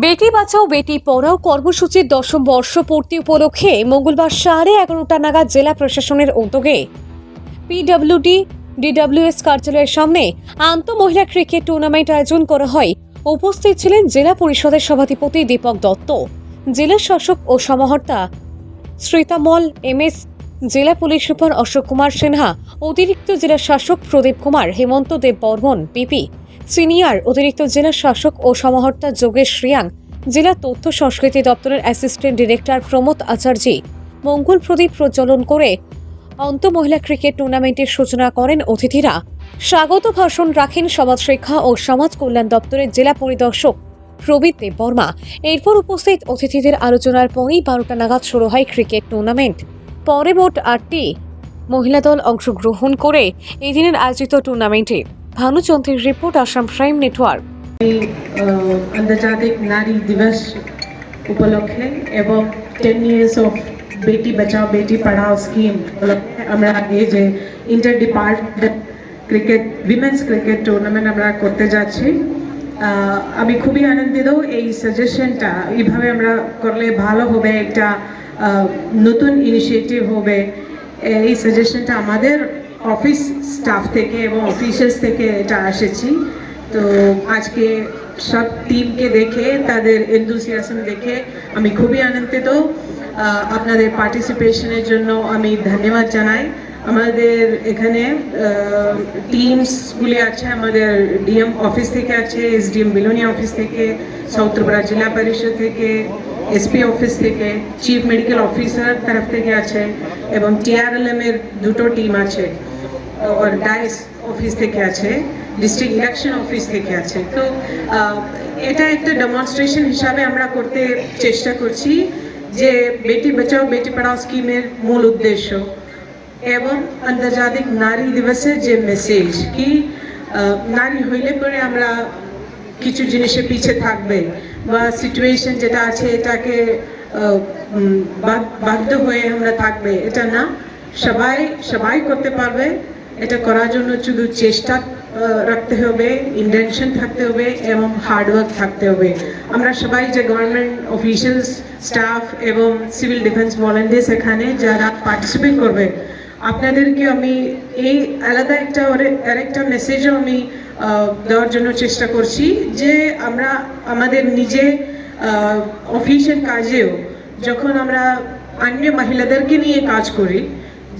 বেটি বাঁচাও, বেটি পড়াও কর্মসূচির দশম বর্ষপূর্তি উপলক্ষে মঙ্গলবার সাড়ে এগারোটা নাগাদ জেলা প্রশাসনের উদ্যোগে পিডব্লিউডি, ডিডব্লিউএস কার্যালয়ের সামনে আন্ত মহিলা ক্রিকেট টুর্নামেন্ট আয়োজন করা হয়। উপস্থিত ছিলেন জেলা পরিষদের সভাধিপতি দীপক দত্ত, জেলা শাসক ও সমাহর্তা শ্রীতামল, এম এস, জেলা পুলিশ সুপার অশোক কুমার সিনহা, অতিরিক্ত জেলা শাসক প্রদীপ কুমার, হেমন্ত দেব বর্মন পিপি সিনিয়র, অতিরিক্ত জেলা শাসক ও সমাহর্তা যোগেশ শ্রিয়াং জেলা তথ্য সংস্কৃতি দপ্তরের অ্যাসিস্ট্যান্ট ডিরেক্টর প্রমোদ আচার্যি মঙ্গল প্রদীপ প্রজ্বলন করে অন্ত মহিলা ক্রিকেট টুর্নামেন্টের সূচনা করেন অতিথিরা। স্বাগত ভাষণ রাখেন সমাজ শিক্ষা ও সমাজ কল্যাণ দপ্তরের জেলা পরিদর্শক প্রবীর দেব বর্মা। এরপর উপস্থিত অতিথিদের আলোচনার পরেই বারোটা নাগাদ শুরু হয় ক্রিকেট টুর্নামেন্ট পরে মোট আটটি মহিলা দল অংশগ্রহণ করে এই দিনের আয়োজিত টুর্নামেন্টে ভানুচন্দ্রের রিপোর্ট, আসাম প্রাইম নেটওয়ার্ক। আন্তর্জাতিক নারী দিবস উপলক্ষে এবং ten years of Beti Bachao, Beti Padhao scheme উপলক্ষে আমরা এই যে inter department cricket women's cricket tournament আমরা করতে যাচ্ছি আমি খুবই আনন্দিত এই সাজেশনটা এইভাবে আমরা করলে ভালো হবে, একটা নতুন ইনিশিয়েটিভ হবে। এই সাজেশনটা আমাদের অফিস স্টাফ থেকে এবং অফিসিয়ালস থেকে এটা এসেছি। তো আজকে সব টিমকে দেখে, তাদের এনথুসিয়াজম দেখে আমি খুবই আনন্দিত। আপনাদের পার্টিসিপেশনের জন্য আমি ধন্যবাদ জানাই। আমাদের এখানে টিমসগুলি আছে, আমাদের ডিএম অফিস থেকে আছে এসডিএম বিলোনিয়া অফিস থেকে সাউথ জেলা পরিষদ থেকে এসপি অফিস থেকে চিফ মেডিকেল অফিসার তরফ থেকে আছে এবং টিআরএলএম এর দুটো টিম আছে ডাইস অফিস থেকে আছে ডিস্ট্রিক্ট ইলেকশন অফিস থেকে আছে। তো এটা একটা ডেমনস্ট্রেশন হিসাবে আমরা করতে চেষ্টা করছি যে বেটি বাঁচাও, বেটি পড়াও স্কিমের মূল উদ্দেশ্য এবং আন্তর্জাতিক নারী দিবসের যে মেসেজ কি নারী হইলে পরে আমরা কিছু জিনিসে পিছে থাকবে বা সিচুয়েশন যেটা আছে এটাকে বাধ্য হয়ে আমরা থাকবে। এটা না, সবাই সবাই করতে পারবে। এটা করার জন্য শুধু চেষ্টা রাখতে হবে ইন্টেনশন থাকতে হবে এবং হার্ডওয়ার্ক থাকতে হবে। আমরা সবাই যে গভর্নমেন্ট অফিসিয়ালস স্টাফ এবং সিভিল ডিফেন্স ভলেন্টিয়ার্স এখানে যারা পার্টিসিপেট করবে, আপনাদেরকে আমি এই আলাদা একটা আরেকটা মেসেজও আমি দেওয়ার জন্য চেষ্টা করছি যে আমরা আমাদের নিজে অফিসের কাজেও যখন আমরা অন্য মহিলাদেরকে নিয়ে কাজ করি,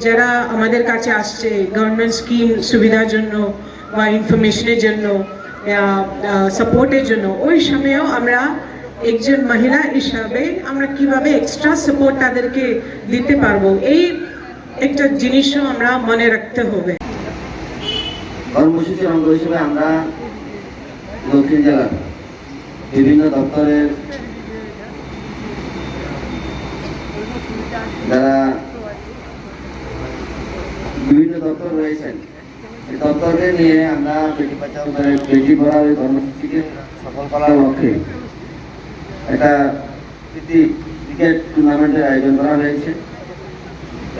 যারা আমাদের কাছে আসছে গভর্নমেন্ট স্কিম সুবিধার জন্য বা ইনফরমেশনের জন্য সাপোর্টের জন্য, ওই সময়েও আমরা একজন মহিলা হিসাবে আমরা কীভাবে এক্সট্রা সাপোর্ট তাদেরকে দিতে পারব, এই একটা জিনিসও আমরা মনে রাখতে হবে। কর্মসূচির অঙ্গ হিসেবে আমরা দক্ষিণ জেলার বিভিন্ন দপ্তরের যারা বিভিন্ন দপ্তর রয়েছেন দপ্তরকে নিয়ে আমরা বেটি বাঁচাও বেটি পড়াও এই কর্মসূচিকে সফল করার লক্ষ্যে একটা ক্রিকেট টুর্নামেন্টের আয়োজন করা হয়েছে।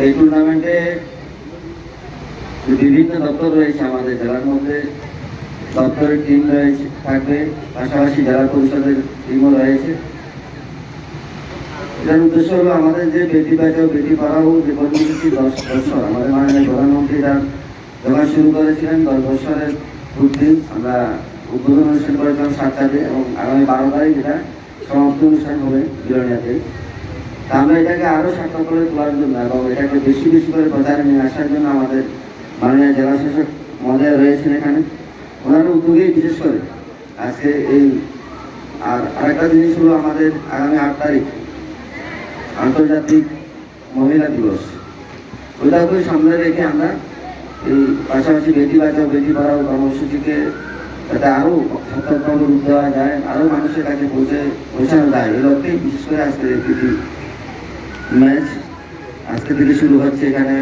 এই টুর্নামেন্টে বিভিন্ন দপ্তর রয়েছে আমাদের জেলার মধ্যে। দপ্তরের টিম রয়েছে, থাকবে। পাশাপাশি জেলা পরিষদের টিমও রয়েছে। এটার উদ্দেশ্য হলো আমাদের যে বেটি বাঁচাও বেটি পড়াও যে কর্মসূচি দশ বছর, আমাদের মাননীয় প্রধানমন্ত্রী তার যখন শুরু করেছিলেন দশ বছরের পূর্তি আমরা উদ্বোধন অনুষ্ঠান করেছিলাম সাত এবং আগামী বারো তারিখ যেটা সমাপ্তি অনুষ্ঠান হবে বিরোনিয়াতে তা আমরা এটাকে আরও সার্থক করে তোলার জন্য এবং এটাকে বেশি বেশি করে প্রচারে নিয়ে আসার জন্য আমাদের মাননীয় জেলা শাসক মহোদয় রয়েছেন এখানে। ওনার উদ্যোগেই বিশেষ করে আজকে এই আর আরেকটা জিনিস হলো আমাদের আগামী আট তারিখ আন্তর্জাতিক মহিলা দিবস। ওইটাকে সামনে রেখে আমরা এই পাশাপাশি বেটি বাঁচাও, বেটি পড়াও কর্মসূচিকে যাতে আরও সতর্কভাবে রূপ দেওয়া যায়, আরও মানুষের কাছে পৌঁছে, পৌঁছানো যায়। এই লক্ষ্যেই বিশেষ করে আজকের এই ম্যাচ আজকে থেকে শুরু হচ্ছে এখানে।